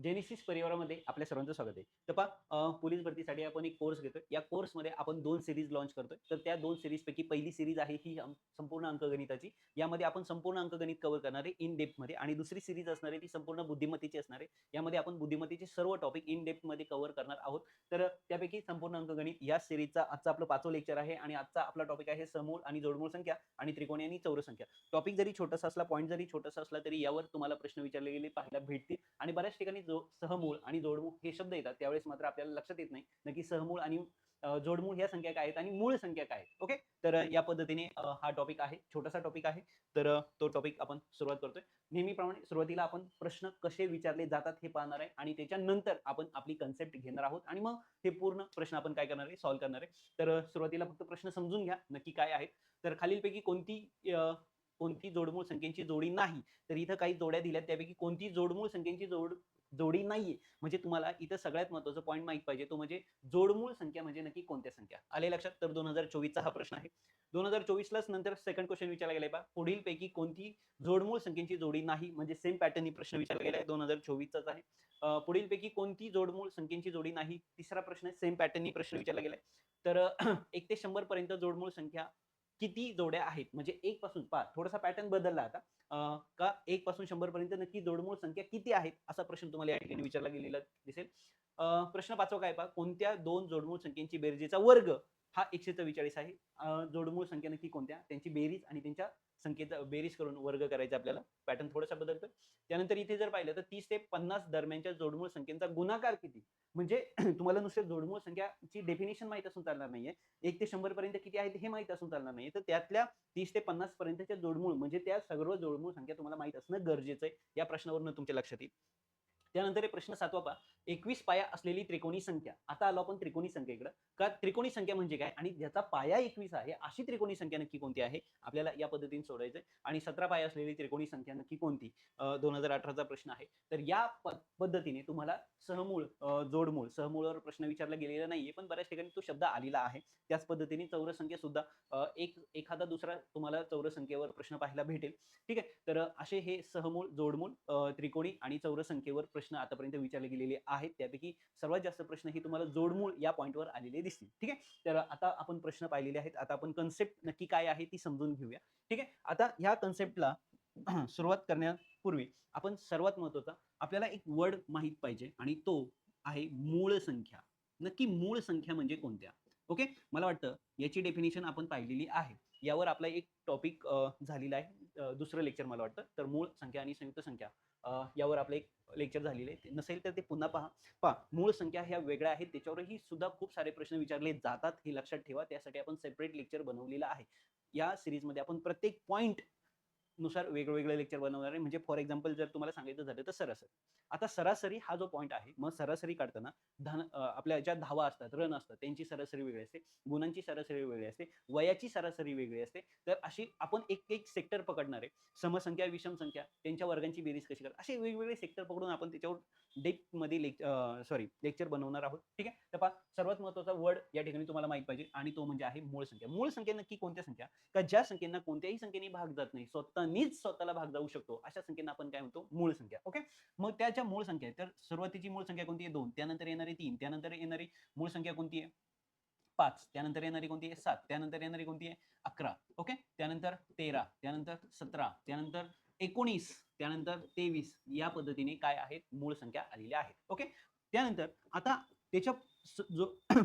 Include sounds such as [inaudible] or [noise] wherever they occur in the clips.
Genesis परिवारामध्ये आपल्या सर्वांचं स्वागत आहे. तर पहा पोलीस भरतीसाठी आपण एक कोर्स घेतोय. या कोर्समध्ये आपण दोन सिरीज लॉन्च करतोय. तर त्या दोन सिरीजपैकी पहिली सिरीज आहे ही संपूर्ण अंकगणिताची. यामध्ये आपण संपूर्ण अंकगणित कव्हर करणार आहे इन डेप्थमध्ये आणि दुसरी सिरीज असणार आहे ती संपूर्ण बुद्धिमत्तेची असणार आहे. यामध्ये आपण बुद्धिमत्तेचे सर्व टॉपिक इन डेप्थमध्ये कव्हर करणार आहोत. तर त्यापैकी संपूर्ण अंकगणित या सिरीजचा आजचा आपलं पाचवं लेक्चर आहे आणि आजचा आपला टॉपिक आहे समूळ आणि जोडमूळ संख्या आणि त्रिकोणी आणि चौरसंख्या टॉपिक जरी छोटासा असला पॉईंट जरी छोटासा असला तरी यावर तुम्हाला प्रश्न विचारले गेले पाहायला भेटतील. आणि बऱ्याच ठिकाणी जो सहमूळ आणि जोडमूळ हे शब्द येतात त्यावेळेस मात्र आपल्याला लक्षात येत नाही. नक्की सहमूळ आणि जोडमूळ ह्या संख्या काय आहेत आणि मूळ संख्या काय आहेत? ओके? तर या पद्धतीने हा टॉपिक आहे छोटासा टॉपिक आहे. तर तो टॉपिक आपण सुरुवात करतोय. नेहमीप्रमाणे सुरुवातीला आपण प्रश्न कसे विचारले जातात हे पाहणार आहे आणि त्याच्यानंतर आपण आपली कन्सेप्ट घेणार आहोत आणि मग हे पूर्ण प्रश्न आपण काय करणार आहे? सॉल्व्ह करणार आहे. तर सुरुवातीला फक्त प्रश्न समजून घ्या नक्की काय आहेत. तर खालीलपैकी कोणती कोणती जोडमूळ संख्येची जोडी नाही तर इथं काही जोड्या दिल्यात त्यापैकी कोणती जोडमूळ संख्येची जोड जोडी नाहीये. म्हणजे तुम्हाला इथं सगळ्यात महत्त्वाचा पॉईंट माहीत पाहिजे. तो म्हणजे जोडमूळ संख्या म्हणजे नक्की कोणत्या संख्या? आले लक्षात? तर दोन हजार चोवीसचा हा प्रश्न आहे. दोन हजार चोवीसलाच नंतर सेकंड क्वेश्चन विचारला गेलाय बा पुढील पैकी कोणती जोडमूळ संख्येची जोडी नाही? म्हणजे सेम पॅटर्ननी प्रश्न विचारला गेलाय. दोन हजार चोवीसचाच आहे. पुढील पैकी कोणती जोडमूळ संख्येची जोडी नाही? तिसरा प्रश्न आहे. सेम पॅटर्ननी प्रश्न विचारला गेलाय. तर [clears throat] एक ते शंभर पर्यंत जोडमूळ संख्या किती जोड्या आहेत? म्हणजे एक पासून पहा थोडासा पॅटर्न बदलला आता. का एक पासून शंभर पर्यंत नक्की जोडमूळ संख्या किती आहेत? असा प्रश्न तुम्हाला या ठिकाणी विचारला गेलेला दिसेल. प्रश्न पाचवा काय पहा? कोणत्या दोन जोडमूळ संख्येची बेरजेचा वर्ग हा एकशे चव्वेचाळीस आहे. जोडमूळ संख्या नक्की कोणत्या? त्यांची बेरीज आणि त्यांच्या संख्येचा बेरीज करून वर्ग करायचा आपल्याला. पॅटर्न थोडासा बदलतोय. त्यानंतर इथे जर पाहिलं तर तीस ते पन्नास दरम्यानच्या जोडमूळ संख्येचा गुणाकार किती? म्हणजे [clears throat] तुम्हाला नुसते जोडमूळ संख्याची डेफिनेशन माहीत असून चालणार नाहीये. एक ते शंभर पर्यंत किती आहेत हे माहीत असून चालणार नाहीये. तर त्यातल्या तीस ते पन्नास पर्यंतच्या जोडमूळ म्हणजे त्या सर्व जोडमूळ संख्या तुम्हाला माहीत असणं गरजेचं आहे. या प्रश्नावरून तुमच्या लक्षात येईल. त्यानंतर प्रश्न सातवा पहा. एकवीस पाया असलेली त्रिकोणी संख्या. आता आलो आपण त्रिकोणी संख्येकडे का त्रिकोणी संख्या म्हणजे काय? आणि ज्याचा पाया एकवीस आहे अशी त्रिकोणी संख्या नक्की कोणती आहे? आपल्याला या पद्धतीने सोडायचं आणि सतरा पाया असलेली त्रिकोणी संख्या नक्की कोणती? दोन हजार अठराचा प्रश्न आहे. तर या पद्धतीने तुम्हाला सहमूळ जोडमूळ सहमूळवर प्रश्न विचारला गेलेला नाहीये पण बऱ्याच ठिकाणी तो शब्द आलेला आहे. त्याच पद्धतीने चौर संख्या सुद्धा एक एखादा दुसरा तुम्हाला चौर संख्येवर प्रश्न पाहायला भेटेल. ठीक आहे? तर असे हे सहमूळ जोडमूळ त्रिकोणी आणि चौरसंख्येवर प्रश्न आतापर्यंत विचारले गेलेले आहेत. त्यापैकी सर्वात जास्त प्रश्न हे तुम्हाला जोडमूळ या पॉईंटवर आलेले दिसतील. ठीक आहे? तर आता आपण प्रश्न पाहिलेले आहेत. आता आपण कन्सेप्ट नक्की काय आहे ती समजून घेऊया. ठीक आहे? आता ह्या कन्सेप्टला [clears throat] सुरुवात करण्यापूर्वी आपण सर्वात महत्त्वाचा आपल्याला एक वर्ड माहीत पाहिजे आणि तो आहे मूळ संख्या. नक्की मूळ संख्या म्हणजे कोणत्या? ओके? मला वाटतं याची डेफिनेशन आपण पाहिलेली आहे. यावर आपला एक टॉपिक झालेला आहे. दुसरं लेक्चर मला वाटतं. तर मूळ संख्या आणि संयुक्त संख्या. यावर आपलं एक लेक्चर झालेले आहे नसेल तर ते पुन्हा पहा. पहा मूळ संख्या ह्या वेगळ्या आहेत. त्याच्यावरही सुद्धा खूप सारे प्रश्न विचारले जातात हे लक्षात ठेवा. त्यासाठी आपण सेपरेट लेक्चर बनवलेलं आहे. या सिरीजमध्ये आपण प्रत्येक पॉईंट नुसार वेगवेगळे लेक्चर बनवणार. आहे म्हणजे फॉर एक्झाम्पल जर तुम्हाला सांगायचं झालं तर सरासरी. आता सरासरी हा जो पॉईंट आहे मग सरासरी काढताना धन आपल्या ज्या धावा असतात रन असतात त्यांची सरासरी वेगळी असते. गुणांची सरासरी वेगळी असते. वयाची सरासरी वेगळी असते. तर अशी आपण एक एक सेक्टर पकडणार आहे समसंख्या विषम संख्या त्यांच्या वर्गांची बेरीज कशी करतात असे वेगवेगळे सेक्टर पकडून आपण त्याच्यावर डेपमध्ये लेक् सॉरी लेक्चर बनवणार आहोत. ठीक आहे? तर पहा सर्वात महत्त्वाचा वर्ड या ठिकाणी तुम्हाला माहीत पाहिजे आणि तो म्हणजे आहे मूळ संख्या. मूळ संख्या नक्की कोणत्या संख्या? का ज्या संख्येना कोणत्याही संख्येने भाग जात नाही स्वतः मीच स्वतःला भाग जाऊ शकतो. अशा संख्येना आपण काय म्हणतो? मूळ संख्या. ओके मग त्याच्या मूळ संख्या तर सुरुवातीची मूळ संख्या कोणती आहे? दोन. त्यानंतर येणारी तीन. त्यानंतर येणारी मूळ संख्या कोणती आहे? पाच. त्यानंतर येणारी कोणती आहे? सात. त्यानंतर येणारी कोणती आहे? अकरा. ओके त्यानंतर तेरा. त्यानंतर सतरा. त्यानंतर एकोणीस. त्यानंतर तेवीस. या पद्धतीने काय आहेत? मूळ संख्या आलेल्या आहेत. ओके त्यानंतर आता त्याच्या जो [clears throat]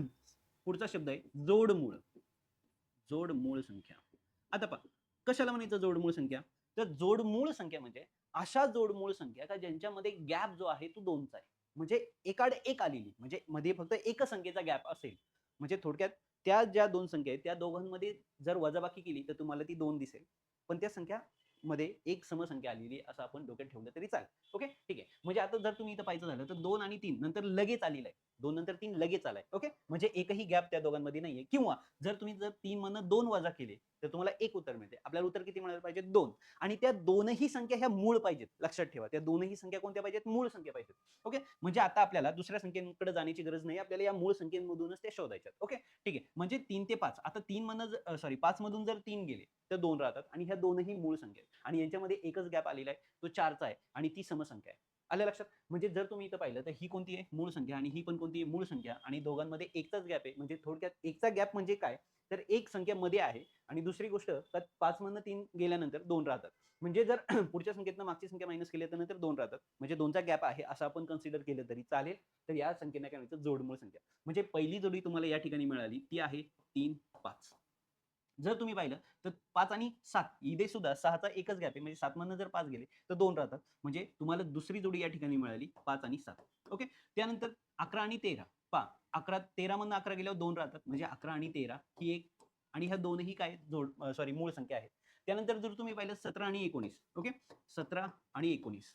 पुढचा शब्द आहे जोडमूळ. जोडमूळ संख्या. आता पहा. कशाला म्हणायचं जोडमूळ संख्या? तर जोडमूळ संख्या म्हणजे अशा जोडमूळ संख्या का ज्यांच्यामध्ये गॅप जो आहे तो दोनचा आहे. म्हणजे एकाड एक आलेली म्हणजे मध्ये फक्त एक संख्येचा गॅप असेल. म्हणजे थोडक्यात त्या ज्या दोन संख्या आहेत त्या दोघांमध्ये जर वजाबाकी केली तर तुम्हाला ती दोन दिसेल. पण त्या संख्या मध्ये एक समसंख्या आलेली असं आपण डोक्यात ठेवलं तरी चालेल. ओके? ठीक आहे. म्हणजे आता जर तुम्ही इथं पाहायचं झालं तर दोन आणि तीन नंतर लगेच आलेलं आहे. दोन नंतर तीन लगेच आलाय. ओके? म्हणजे एकही गॅप त्या दोघांमध्ये नाहीये. किंवा जर तुम्ही जर तीन मधनं दोन वजा केले तर तुम्हाला एक उत्तर मिळते. आपल्याला उत्तर किती मिळायला पाहिजे? दोन. आणि त्या दोनही संख्या ह्या मूळ पाहिजेत. लक्षात ठेवा. त्या दोनही संख्या कोणत्या पाहिजेत? मूळ संख्या पाहिजेत. ओके? म्हणजे आता आपल्याला दुसऱ्या संख्येकडे जाण्याची गरज नाही. आपल्याला या मूळ संख्येमधूनच त्या शोधायच्यात. ओके? ठीक आहे. म्हणजे तीन ते पाच. आता तीन मधून सॉरी पाच मधून जर तीन गेले तर दोन राहतात. आणि ह्या दोनही मूळ संख्या आहेत. आणि यांच्यामध्ये एकच गॅप आलेला आहे. तो चारचा आहे. आणि ती समसंख्या आहे. आलं लक्षात? म्हणजे जर तुम्ही इथं पाहिलं तर ही कोणती आहे? मूळ संख्या आणि ही पण कोणती आहे? मूळ संख्या. आणि दोघांमध्ये एकचाच गॅप आहे. म्हणजे थोडक्यात एकचा गॅप म्हणजे काय? तर एक संख्या मध्ये आहे. आणि दुसरी गोष्ट तर पाच मधनं तीन गेल्यानंतर दोन राहतात. म्हणजे जर [clears throat] पुढच्या संख्येतनं मागची संख्या मायनस केली तर नंतर दोन राहतात. म्हणजे दोनचा गॅप आहे असं आपण कन्सिडर केलं तरी चालेल. तर या संख्येने काय म्हणायचं? जोडमूळ संख्या. म्हणजे पहिली जोडी तुम्हाला या ठिकाणी मिळाली. ती आहे तीन पाच. जर तुम्ही पाहिलं तर पाच आणि सात इथे सुद्धा सहाचा एकच गॅप आहे. म्हणजे सात मधनं जर पाच गेले तर दोन राहतात. म्हणजे तुम्हाला दुसरी जोडी या ठिकाणी मिळाली पाच आणि सात. ओके त्यानंतर अकरा आणि तेरा. पा अकरा तेरा मधनं अकरा गेल्यावर दोन राहतात. म्हणजे अकरा आणि तेरा ही एक आणि ह्या दोनही काय जोड सॉरी मूळ संख्या आहेत. त्यानंतर जर तुम्ही पाहिलं सतरा आणि एकोणीस. ओके सतरा आणि एकोणीस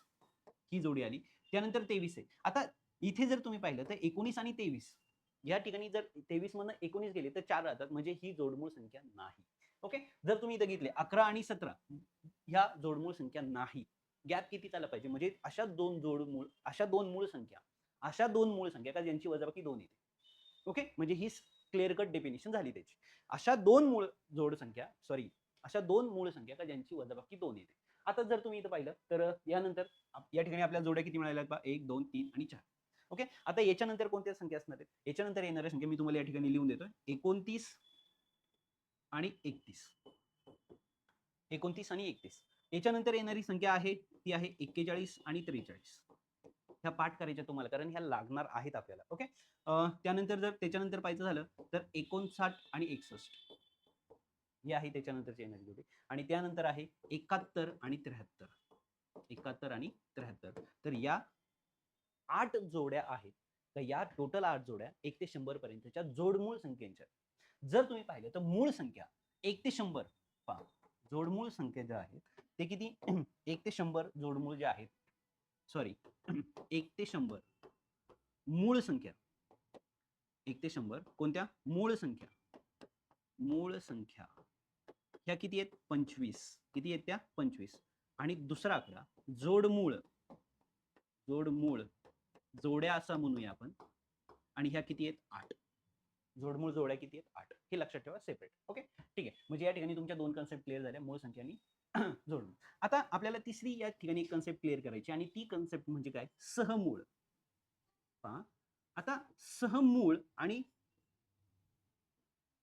ही जोडी आली. त्यानंतर तेवीस आहे. आता इथे जर तुम्ही पाहिलं तर एकोणीस आणि तेवीस या ठिकाणी जर तेवीस मधनं एकोणीस गेले तर चार राहतात. म्हणजे ही जोडमूळ संख्या नाही. ओके? जर तुम्ही इथं घेतले अकरा आणि सतरा ह्या जोडमूळ संख्या नाही. गॅप किती झाला पाहिजे? म्हणजे अशा दोन जोडमूळ अशा दोन मूळ संख्या अशा दोन मूळ संख्या का ज्यांची वजाबाकी दोन येते? ओके? म्हणजे ही क्लिअर कट डेफिनेशन झाली त्याची. अशा दोन मूळ जोड संख्या सॉरी अशा दोन मूळ संख्या का ज्यांची वजाबाकी दोन येते? आता जर तुम्ही इथं पाहिलं तर यानंतर या ठिकाणी आपल्या जोड्या किती मिळाल्या आहेत एक दोन तीन आणि चार. ओके आता याच्यानंतर कोणत्या संख्या असणार आहेत? याच्यानंतर येणाऱ्या संख्या मी तुम्हाला या ठिकाणी लिहून देतोय. एकोणतीस आणि एकतीस. एकोणतीस आणि एकतीस. याच्यानंतर येणारी संख्या आहे ती आहे एक्केचाळीस आणि त्रेचाळीस. ह्या पाठ करायच्या तुम्हाला कारण ह्या लागणार आहेत आपल्याला. ओके त्यानंतर जर त्याच्यानंतर पाहायचं झालं तर एकोणसाठ आणि एकसष्ट. ही आहे त्याच्यानंतरची येणारी जोडी. आणि त्यानंतर आहे एकाहत्तर आणि त्र्याहत्तर. एकाहत्तर आणि त्र्याहत्तर. तर या आठ जोड्या आहेत. तर या टोटल आठ जोड्या एक ते शंभर पर्यंतच्या जोडमूळ संख्येच्या जर तुम्ही पाहिलं तर मूळ संख्या एक ते शंभर पहा. जोडमूळ संख्या ज्या आहेत ते किती? एक ते शंभर जोडमूळ जे आहेत सॉरी एक ते शंभर मूळ संख्या. एक ते शंभर कोणत्या? मूळ संख्या. मूळ संख्या ह्या किती आहेत? पंचवीस. किती आहेत त्या? पंचवीस. आणि दुसरा आकडा जोडमूळ जोडमूळ जोड्या असा म्हणूया आपण. आणि ह्या किती आहेत? आठ. जोडमूळ जोड्या किती आहेत? आठ. हे लक्षात ठेवा सेपरेट ओके ठीक आहे. म्हणजे या ठिकाणी तुमच्या दोन कन्सेप्ट क्लिअर झाल्या. मूळ संख्या आणि [clears throat] जोडमूळ. आता आपल्याला तिसरी या ठिकाणी कन्सेप्ट क्लिअर करायची आणि ती कन्सेप्ट म्हणजे काय? सहमूळ. पहा. आता सहमूळ आणि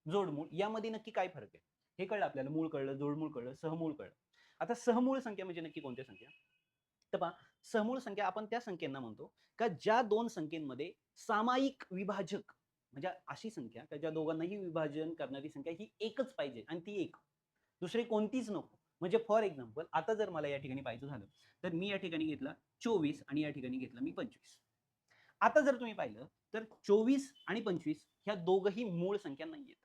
जोडमूळ यामध्ये नक्की काय फरक आहे? हे कळलं आपल्याला. मूळ कळलं जोडमूळ कळलं सहमूळ कळलं. आता सहमूळ संख्या म्हणजे नक्की कोणत्या संख्या? तर पहा समूळ संख्या आपण त्या संख्यांना म्हणतो. का ज्या दोन संख्येमध्ये सामायिक विभाजक म्हणजे अशी संख्या का ज्या दोघांनाही विभाजन करणारी संख्या ही एकच पाहिजे आणि ती एक. दुसरी कोणतीच नको. म्हणजे फॉर एक्झाम्पल आता जर मला या ठिकाणी पाहिजे झालं तर मी या ठिकाणी घेतला चोवीस आणि या ठिकाणी घेतला मी पंचवीस. आता जर तुम्ही पाहिलं तर चोवीस आणि पंचवीस ह्या दोघही मूळ संख्या नाहीयेत.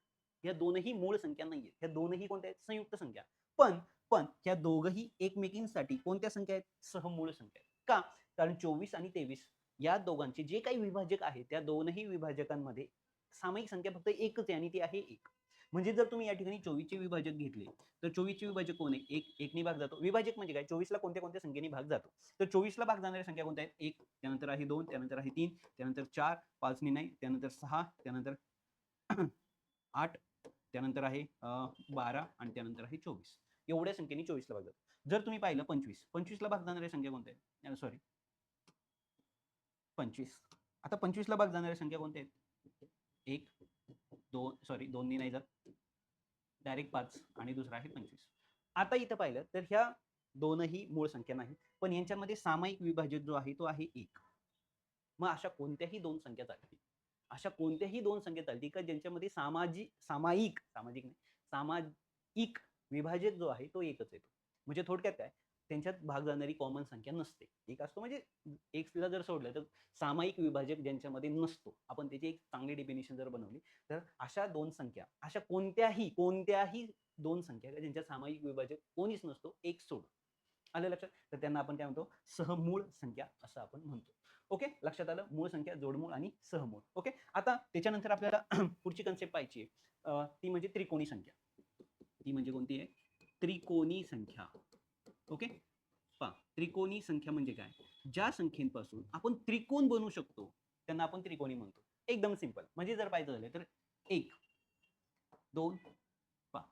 ह्या दोनही मूळ संख्या नाहीयेत. ह्या दोनही कोणत्या आहेत? संयुक्त संख्या. पण पण ह्या दोघही एकमेकींसाठी कोणत्या संख्या आहेत? सहमूळ संख्या आहेत. का? कारण चोवीस आणि तेवीस या दोघांचे जे काही विभाजक आहे त्या दोनही विभाजकांमध्ये सामायिक संख्या फक्त एकच आहे आणि ती आहे एक. म्हणजे जर तुम्ही या ठिकाणी चोवीसचे विभाजक घेतले तर चोवीसचे विभाजक कोण आहे? एक एकने भाग जातो. विभाजक म्हणजे काय? चोवीसला कोणत्या कोणत्या संख्येने भाग जातो? तर चोवीसला भाग जाणाऱ्या संख्या कोणत्या आहेत? एक त्यानंतर आहे दोन त्यानंतर आहे तीन त्यानंतर चार पाचने नाही त्यानंतर सहा त्यानंतर आठ त्यानंतर आहे बारा आणि त्यानंतर आहे चोवीस. एवढ्या संख्येने चोवीसला भाग जर तुम्ही पाहिलं पंचवीस पंचवीसला भाग जाणाऱ्या संख्या कोणत्या आहेत सॉरी पंचवीस. आता पंचवीसला भाग जाणाऱ्या संख्या कोणत्या आहेत एक दोन सॉरी दोन्ही नाही जात. डायरेक्ट पाच आणि दुसरा आहे पंचवीस. आता इथं पाहिलं तर ह्या दोनही मूळ संख्या नाही पण यांच्यामध्ये सामायिक विभाजित जो आहे तो आहे एक. मग अशा कोणत्याही दोन संख्या चालतील? अशा कोणत्याही दोन संख्या चालतील का ज्यांच्यामध्ये सामाजिक सामायिक सामाजिक नाही सामाजिक विभाजित जो आहे तो एकच येतो म्हणजे थोडक्यात काय? त्यांच्यात भाग जाणारी कॉमन संख्या नसते. एक असतो म्हणजे एकला जर सोडलं तर सामायिक विभाजक ज्यांच्यामध्ये नसतो. आपण त्याची एक चांगली डेफिनेशन जर बनवली तर अशा दोन संख्या अशा कोणत्याही कोणत्याही दोन संख्या ज्यांच्या सामायिक विभाजक कोणीच नसतो एक सोड आलं लक्षात? तर त्यांना आपण काय म्हणतो? सहमूळ संख्या असं आपण म्हणतो. ओके? लक्षात आलं? मूळ संख्या जोडमूळ आणि सहमूळ. ओके? आता त्याच्यानंतर आपल्याला [clears throat] पुढची कन्सेप्ट पाहिजे ती म्हणजे त्रिकोणी संख्या. ती म्हणजे कोणती आहे? त्रिकोणी संख्या. ओके? पहा त्रिकोणी संख्या म्हणजे काय? ज्या संख्येपासून आपण त्रिकोण बनवू शकतो त्यांना आपण त्रिकोणी म्हणतो. एकदम सिंपल म्हणजे जर पाहिजे झालं तर एक दोन पहा.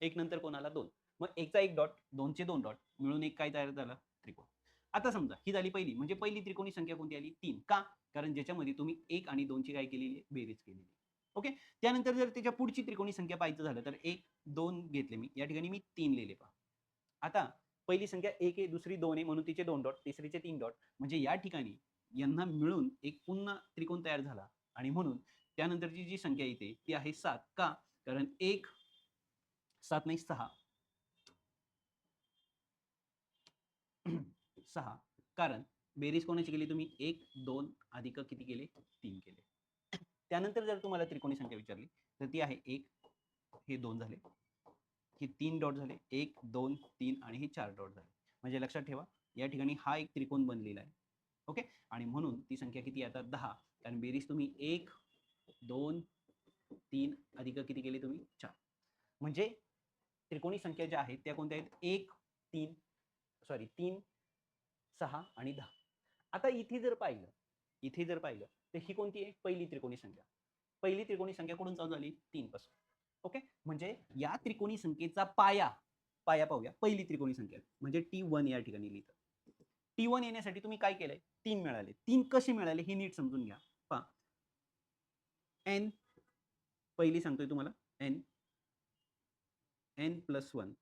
एक नंतर कोणाला दोन? मग एकचा एक डॉट दोनचे दोन डॉट मिळून एक काय तयार झाला? त्रिकोण. आता समजा ही झाली पहिली. म्हणजे पहिली त्रिकोणी संख्या कोणती आली? तीन. का? कारण ज्याच्यामध्ये तुम्ही एक आणि दोनची काय केलेली आहे? बेरीज केलेली ओके? त्यानंतर जर त्याच्या पुढची त्रिकोणी संख्या पाहायचं झालं तर एक दोन घेतले मी. या ठिकाणी मी तीन लिहिले पहा. आता पहिली संख्या एक आहे दुसरी दोन आहे म्हणून तिचे दोन डॉट तिसरीचे तीन डॉट म्हणजे या ठिकाणी यांना मिळून एक पुन्हा त्रिकोण तयार झाला. आणि म्हणून त्यानंतरची जी संख्या येते ती आहे सात. का? कारण एक सात नाही सहा. सहा. कारण बेरीज कोणाची केली तुम्ही? एक दोन अधिक किती केले? तीन केले. त्यानंतर जर तुम्हाला त्रिकोणी संख्या विचारली तर ती आहे एक हे दोन झाले. हे तीन डॉट झाले. एक दोन तीन आणि हे चार डॉट झाले. म्हणजे लक्षात ठेवा या ठिकाणी हा एक त्रिकोण बनलेला आहे. ओके? आणि म्हणून ती संख्या किती आता दहा. कारण बेरीज तुम्ही एक दोन तीन अधिक किती केले तुम्ही? चार. म्हणजे त्रिकोणी संख्या ज्या आहेत त्या कोणत्या आहेत? एक तीन सॉरी तीन सहा आणि दहा. आता इथे जर पाहिलं इथे जर पाहिलं तर ही कोणती आहे? पहिली त्रिकोणी संख्या. पहिली त्रिकोणी संख्या कुठून चालू झाली? तीन पासून. ओके? म्हणजे या त्रिकोणी संख्येचा पाया पाया पाहूया. पहिली त्रिकोणी संख्या. म्हणजे टी वन या ठिकाणी लिहितं. टी वन येण्यासाठी तुम्ही काय केलंय? तीन मिळाले. तीन कसे मिळाले? हे नीट समजून घ्या. पा एन पहिली सांगतोय तुम्हाला. N N plus one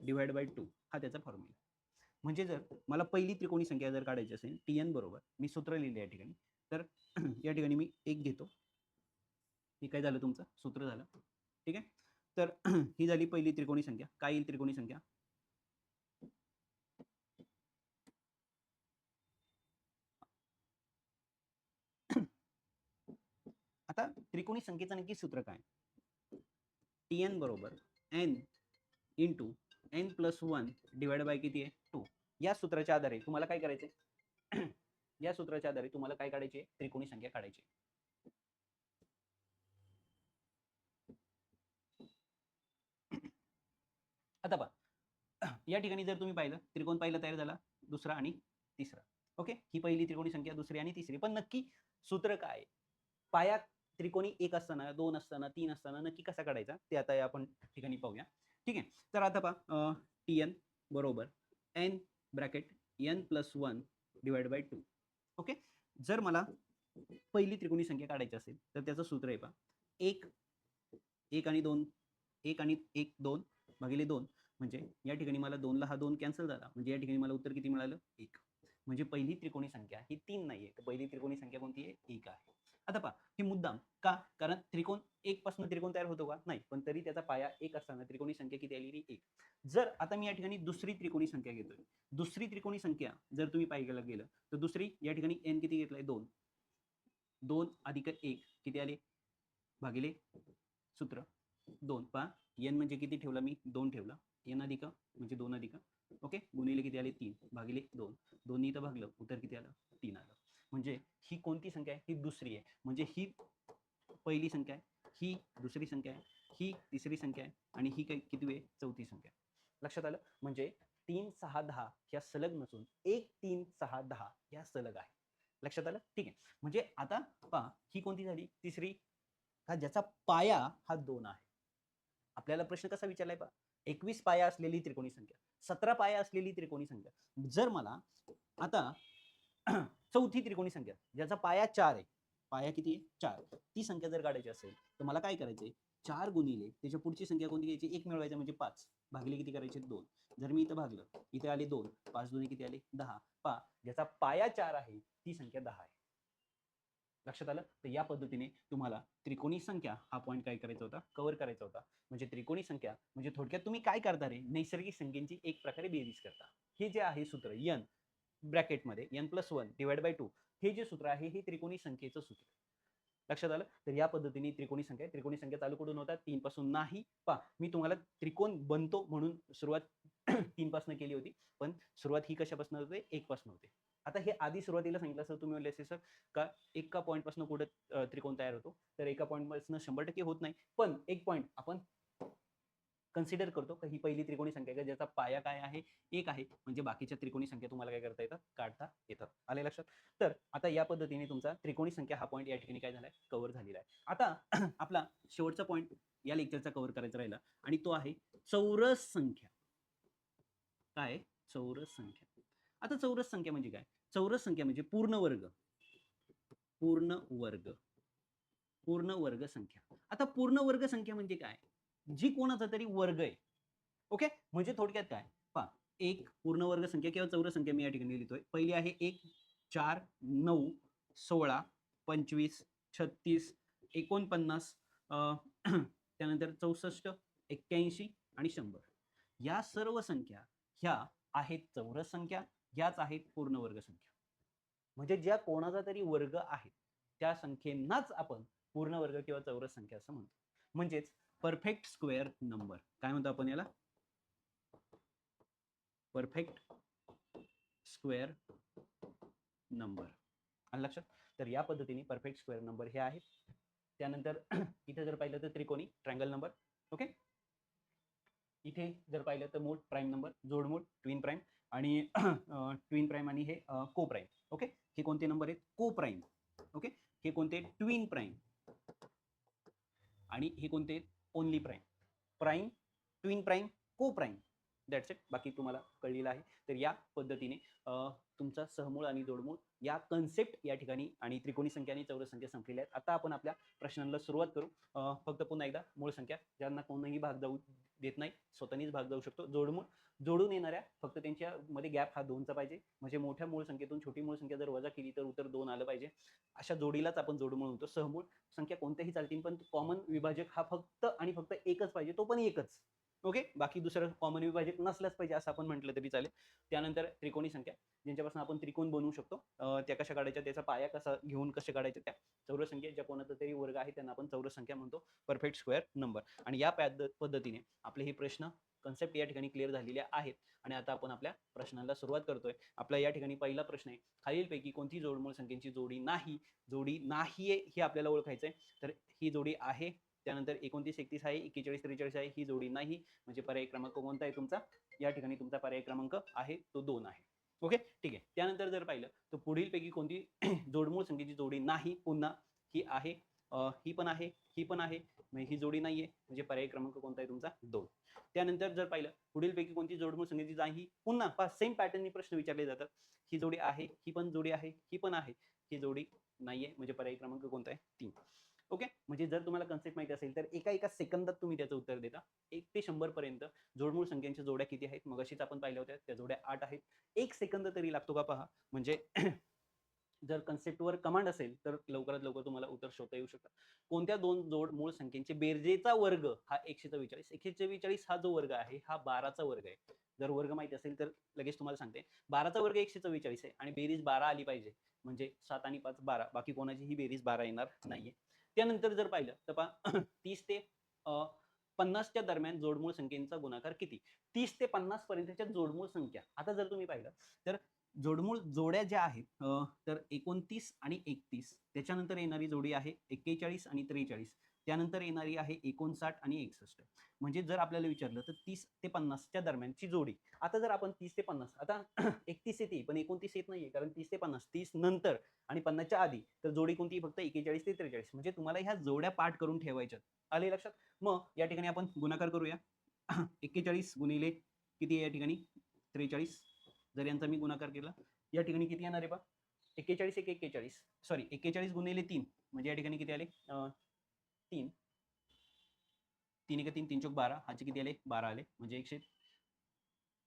divide by two हा त्याचा फॉर्म्युला म्हणजे जर मला पहिली त्रिकोणी संख्या जर काढायची असेल टी एन बरोबर मी सूत्र लिहिले या ठिकाणी. तर [clears throat] या ठिकाणी मी एक घेतो. हे काय झालं तुमचं? सूत्र झालं. ठीक आहे? तर [clears throat] ही झाली पहिली त्रिकोणी संख्या. काय येईल त्रिकोणी संख्या? [clears throat] आता त्रिकोणी संख्येचं नक्की सूत्र काय? टी एन बरोबर N into N plus one divide by किती आहे? टू या सूत्राच्या आधारे तुम्हाला काय करायचंय? [clears throat] या सूत्राच्या आधारे तुम्हाला काय काढायचे? त्रिकोणी संख्या काढायची. [clears throat] आता पहा. [clears throat] या ठिकाणी जर तुम्ही पाहिलं त्रिकोण पाहिलं तयार झाला दुसरा आणि तिसरा. ओके? ही पहिली त्रिकोणी संख्या दुसरी आणि तिसरी. पण नक्की सूत्र काय? पाया त्रिकोणी एक असताना दोन असताना तीन असताना नक्की कसा काढायचा? ते आता या आपण ठिकाणी पाहूया. ठीक आहे? तर आता पहा टी एन बरोबर N bracket N plus one divide by two. Okay? जर मला पहिली त्रिकोणी संख्या काढायची असेल तर त्याचं सूत्र आहे पहा एक एक आणि दोन एक आणि एक दोन भागिले दोन. म्हणजे या ठिकाणी मला दोनला हा दोन कॅन्सल झाला. म्हणजे या ठिकाणी मला उत्तर किती मिळालं? एक. म्हणजे पहिली त्रिकोणी संख्या ही तीन नाही आहे तर पहिली त्रिकोणी संख्या कोणती आहे? एक आहे. आता पहा हे मुद्दाम का? कारण त्रिकोण एक पासून त्रिकोण तयार होतो का? नाही पण तरी त्याचा पाया एक असताना त्रिकोणी संख्या किती आलेली? एक. जर आता मी या ठिकाणी दुसरी त्रिकोणी संख्या घेतोय. दुसरी त्रिकोणी संख्या जर तुम्ही पाहिलं गेलं तर दुसरी या ठिकाणी एन किती घेतलाय? दोन. दोन अधिक एक किती आले? भागिले सूत्र. दोन. पहा एन म्हणजे किती ठेवला मी? दोन ठेवला. एन अधिक म्हणजे दोन अधिक. ओके? गुणिले किती आले? तीन. भागिले दोन. दोन्ही इथं भागलं उत्तर किती आलं? तीन आलं. म्हणजे ही कोणती संख्या आहे? ही दुसरी आहे. म्हणजे ही पहिली संख्या आहे ही दुसरी संख्या आहे ही तिसरी संख्या आहे आणि ही काही किती आहे चौथी संख्या लक्षात आलं? म्हणजे तीन सहा दहा ह्या सलग नसून एक तीन सहा दहा ह्या सलग आहे. लक्षात आलं? ठीक आहे. म्हणजे आता पहा ही कोणती झाली? तिसरी. का ज्याचा पाया हा दोन आहे. आपल्याला प्रश्न कसा विचारलाय पहा? एकवीस पाया असलेली त्रिकोणी संख्या सतरा पाया असलेली त्रिकोणी संख्या. जर मला आता [clears throat] चौथी त्रिकोणी संख्या ज्याचा पाया चार आहे. पाया किती आहे? चार. ती संख्या जर काढायची असेल तर मला काय करायचंय? चार गुणिले त्याच्या पुढची संख्या कोणती घ्यायची? एक मिळवायचं म्हणजे पाच. भागले किती करायचे? दोन. जर मी इथं भागलं इथे आले दोन. पाच दोन्ही किती आले? दहा. पा ज्याचा पाया चार आहे ती संख्या दहा आहे. लक्षात आलं? तर या पद्धतीने तुम्हाला त्रिकोणी संख्या हा पॉईंट काय करायचा होता? कव्हर करायचा होता. म्हणजे त्रिकोणी संख्या म्हणजे थोडक्यात तुम्ही काय करता रे? नैसर्गिक संख्येची एक प्रकारे बेरीज करता. हे जे आहे सूत्र N ब्रॅकेटमध्ये N plus one divide by two हे जे सूत्र आहे हे त्रिकोणी संख्येचं सूत्र लक्षात आलं? तर या पद्धतीने त्रिकोणी संख्या त्रिकोणी संख्या चालू कुठून होतात? तीन पासून नाही. पा मी तुम्हाला त्रिकोण बनतो म्हणून सुरुवात [clears throat] तीन पासून केली होती पण सुरुवात ही कशापासून होते? एक पासून होते. आता हे आधी सुरुवातीला सांगितलं सर तुम्ही म्हणले असेल सर का एका पॉईंटपासून कुठं त्रिकोण तयार होतो? तर एका पॉईंटपासून शंभर टक्के होत नाही. पण एक पॉईंट कन्सिडर करतो का ही पहिली त्रिकोणी संख्या आहे ज्याचा पाया काय आहे? एक आहे. म्हणजे बाकीच्या त्रिकोणी संख्या तुम्हाला काय करता येतात? काढता येतात. आले लक्षात? तर आता या पद्धतीने तुमचा त्रिकोणी संख्या हा पॉईंट या ठिकाणी काय झालाय? कव्हर झालेला आहे. आता [clears throat] आपला शेवटचा पॉईंट या लेक्चरचा कव्हर करायचा राहिला आणि तो आहे चौरस संख्या. काय चौरस संख्या. आता चौरस संख्या म्हणजे काय? चौरस संख्या म्हणजे पूर्ण वर्ग. पूर्ण वर्ग. पूर्ण वर्ग संख्या. आता पूर्ण वर्ग संख्या म्हणजे काय? जी कोणाचा तरी वर्ग आहे. ओके म्हणजे थोडक्यात काय? पहा एक पूर्ण वर्ग संख्या किंवा चौरस संख्या मी या ठिकाणी लिहितोय. पहिली आहे एक चार नऊ सोळा पंचवीस छत्तीस एकोणपन्नास [clears throat] त्यानंतर चौसष्ट एक्क्याऐंशी आणि शंभर. या सर्व संख्या ह्या आहेत चौरस संख्या ह्याच आहेत पूर्ण वर्ग संख्या. म्हणजे ज्या कोणाचा तरी वर्ग आहे त्या संख्येनाच आपण पूर्ण वर्ग किंवा चौरस संख्या असं म्हणतो. म्हणजेच परफेक्ट स्क्वेअर नंबर. काय म्हणतो आपण याला? Perfect square number. आणि लक्षात? तर या पद्धतीने परफेक्ट स्क्वेअर नंबर हे आहेत. त्यानंतर [clears throat] इथे जर पाहिलं तर त्रिकोणी ट्रायंगल नंबर ओके? इथे जर पाहिलं तर मूळ प्राईम नंबर जोडमूळ ट्विन प्राईम आणि [clears throat] ट्विन प्राईम आणि हे को प्राईम ओके? हे कोणते नंबर आहेत? को प्राईम ओके? हे कोणते? ट्विन प्राईम आणि हे कोणते? Only prime prime twin prime coprime that's it बाकी तुम्हाला कळलेलं आहे. तर या पद्धतीने तुमचा सहमूळ आणि जोडमूळ या कन्सेप्ट या ठिकाणी आणि त्रिकोणी संख्या आणि चौरस संख्या संपलेल्या आहेत. आता आपण आपल्या प्रश्नांना सुरुवात करू. फक्त पुन्हा एकदा मूळ संख्या. ज्यांना कोणताही भाग जाऊ देत नाही स्वतःनीच भाग जाऊ शकतो. जोडमूळ जोडून येणाऱ्या फक्त त्यांच्यामध्ये गॅप हा दोनचा पाहिजे. म्हणजे मोठ्या मूळ संख्येतून छोटी मूळ संख्या जर वजा केली तर उत्तर आलं पाहिजे. अशा जोडीलाच आपण जोडमूळ म्हणतो. सहमूळ संख्या कोणत्याही चालतील पण कॉमन विभाजक हा फक्त आणि फक्त एकच पाहिजे तो पण एकच. ओके? बाकी दुसरं कॉमन विभाजक नसल्याच पाहिजे असं आपण म्हटलं तरी चालेल. त्यानंतर त्रिकोणी संख्या ज्यांच्यापासून आपण त्रिकोण बनवू शकतो. त्या कशा काढायच्या? त्याचा पाया कसा घेऊन कसे काढायच्या त्या चौरस संख्या ज्या कोणाचा तरी वर्ग आहे त्यांना आपण चौरस संख्या म्हणतो. परफेक्ट स्क्वेअर नंबर आणि या पद्धतीने आपले हे प्रश्न कन्सेप्ट या ठिकाणी क्लिअर झालेले आहेत. आणि आता आपण आपल्या प्रश्नाला सुरुवात करतोय. आपला या ठिकाणी पहिला प्रश्न आहे. खालीलपैकी कोणती जोडमूळ संख्येची जोडी नाही? जोडी नाही आहे हे आपल्याला ओळखायचं आहे तर ही जोडी आहे त्यानंतर एकोणतीस एकतीस आहे एक्केचाळीस त्रेचाळीस आहे ही जोडी नाही. म्हणजे पर्याय क्रमांक कोणता आहे तुमचा? या ठिकाणी तुमचा पर्याय क्रमांक आहे तो दोन आहे. ओके? ठीक आहे. त्यानंतर जर पाहिलं तर पुढीलपैकी कोणती [clears throat] जोडमूळ संख्येची जोडी नाही पुन्हा ही आहे ही पण आहे ही पण आहे ही जोडी नाहीये. म्हणजे पर्याय क्रमांक कोणता आहे तुमचा? दोन. त्यानंतर जर पाहिलं पुढीलपैकी कोणती जोडमूळ संख्येची नाही पुन्हा सेम पॅटर्ननी प्रश्न विचारले जातात. ही जोडी आहे ही पण जोडी आहे ही पण आहे ही जोडी नाहीये. म्हणजे पर्याय क्रमांक कोणता आहे? तीन. ओके? म्हणजे जर तुम्हाला कन्सेप्ट माहिती असेल तर एका एका सेकंदात तुम्ही त्याचं उत्तर देता. एक ते शंभर पर्यंत. जोडमूळ संख्यांच्या जोड्या किती आहेत? मग अशीच आपण पाहिल्या होत्या. त्या जोड्या आठ आहेत. एक सेकंद तरी लागतो का पहा. म्हणजे [clears throat] जर कन्सेप्टवर कमांड असेल तर लवकरात लवकर तुम्हाला उत्तर शोधता येऊ शकतात कोणत्या दोन जोड मूळ संख्येचे बेरजेचा वर्ग हा एकशे चव्वेचाळीस एकशे चव्वेचाळीस हा जो वर्ग आहे हा बाराचा वर्ग आहे. जर वर्ग माहिती असेल तर लगेच तुम्हाला सांगते. बाराचा वर्ग एकशे चव्वेचाळीस आहे आणि बेरीज बारा आली पाहिजे. म्हणजे सात आणि पाच बारा. बाकी कोणाची ही बेरीज बारा येणार नाहीये. त्यानंतर जर पाहिलं तर पहा [clears throat] तीस ते पन्नासच्या दरम्यान जोडमूळ संख्येचा गुणाकार किती? तीस ते पन्नास पर्यंतच्या जोडमूळ संख्या. आता जर तुम्ही पाहिलं तर जोडमूळ जोड्या ज्या आहेत तर एकोणतीस आणि एकतीस. त्याच्यानंतर येणारी जोडी आहे एक्केचाळीस आणि त्रेचाळीस. त्यानंतर येणारी आहे एकोणसाठ आणि एकसष्ट. म्हणजे जर आपल्याला विचारलं तर तीस ते पन्नासच्या दरम्यानची जोडी. आता जर आपण तीस ते पन्नास आता [clears throat] एकतीस येते पण एकोणतीस येत नाहीये कारण तीस ते पन्नास तीस नंतर आणि पन्नासच्या आधी तर जोडी कोणती? फक्त एकेचाळीस ते त्रेचाळीस. म्हणजे तुम्हाला ह्या जोड्या पाठ करून ठेवायच्यात. आले लक्षात? मग या ठिकाणी आपण गुणाकार करूया. [clears throat] एक्केचाळीस गुणिले किती आहे या ठिकाणी? त्रेचाळीस. जर यांचा मी गुणाकार केला या ठिकाणी किती येणार आहे बा एक्केचाळीस एक एक्केचाळीस सॉरी एक्केचाळीस गुणिले तीन. म्हणजे या ठिकाणी किती आले? तीन. तीन एक तीन तीन चौक बारा. हाचे किती आले? बारा आले. म्हणजे एकशे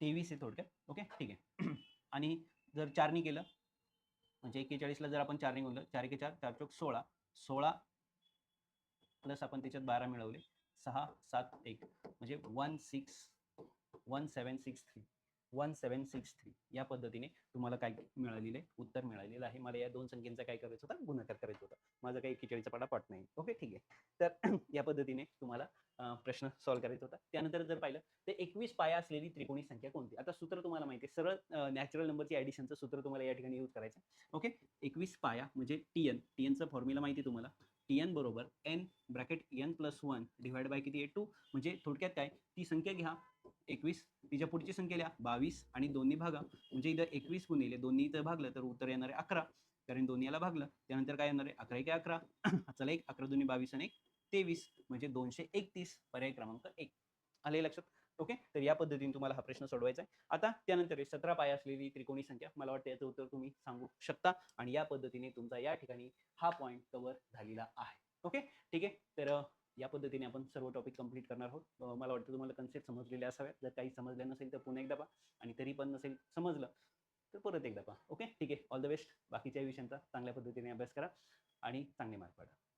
तेवीस आहे थोडक्यात. ओके? ठीक आहे. [clears throat] आणि जर चारनी केलं म्हणजे एक्केचाळीसला जर आपण चारनी बोललं चार एके चार चार चौक सोळा. सोळा प्लस आपण त्याच्यात बारा मिळवले. सहा सात एक. म्हणजे one six one seven six three. One seven six three या पद्धतीने तुम्हाला काय मिळालेलं आहे उत्तर मिळालेलं आहे. मला या दोन संख्येचा काय करायचं होता? गुणाकार करायचा होता. माझा काही खिचडीचा पाडा पाठ नाही. ओके ठीक आहे. तर [clears throat] या पद्धतीने तुम्हाला प्रश्न सॉल्व्ह करायचा होता. त्यानंतर जर पाहिलं तर एकवीस पाया असलेली त्रिकोणी संख्या कोणती? आता सूत्र तुम्हाला माहिती आहे. सरळ नॅचरल नंबरची ॲडिशनचं सूत्र तुम्हाला या ठिकाणी यूज करायचं ओके एकवीस पाया म्हणजे टी एन टी एनचं फॉर्म्युला माहिती आहे तुम्हाला? टी एन बरोबर N bracket N plus one divide by किती आहे? टू म्हणजे थोडक्यात काय? ती संख्या घ्या. एकवीस तिच्या पुढची संख्या लिहा. बावीस आणि दोन्ही भागा. म्हणजे इथं एकवीस गुणिले दोन्ही इथं भागलं तर उत्तर येणार आहे अकरा. कारण दोन्ही याला भागलं. त्यानंतर काय येणार? आहे अकरा एक [clears throat] अकरा. चला एक. अकरा दोन्ही बावीस आणि एक. तेवीस म्हणजे दोनशे एकतीस. पर्याय क्रमांक एक. आले लक्षात? ओके? तर या पद्धतीने तुम्हाला हा प्रश्न सोडवायचा आहे. आता त्यानंतर सतरा पाय असलेली त्रिकोणी संख्या. मला वाटतं याचं उत्तर तुम्ही सांगू शकता. आणि या पद्धतीने तुमचा या ठिकाणी हा पॉईंट कव्हर झालेला आहे. ओके? ठीक आहे? तर या पद्धतीने आपण सर्व टॉपिक कंप्लीट करणार आहोत. मला वाटतं तुम्हाला कन्सेप्ट समजलेले असाव्यात. जर काही समजलं नसेल तर पुन्हा एकदा पहा. आणि तरी पण नसेल समजलं तर परत एकदा पहा. ओके ठीक आहे. ऑल द बेस्ट बाकीच्या विषयांचा चांगल्या पद्धतीने अभ्यास करा आणि चांगले मार्क पाडा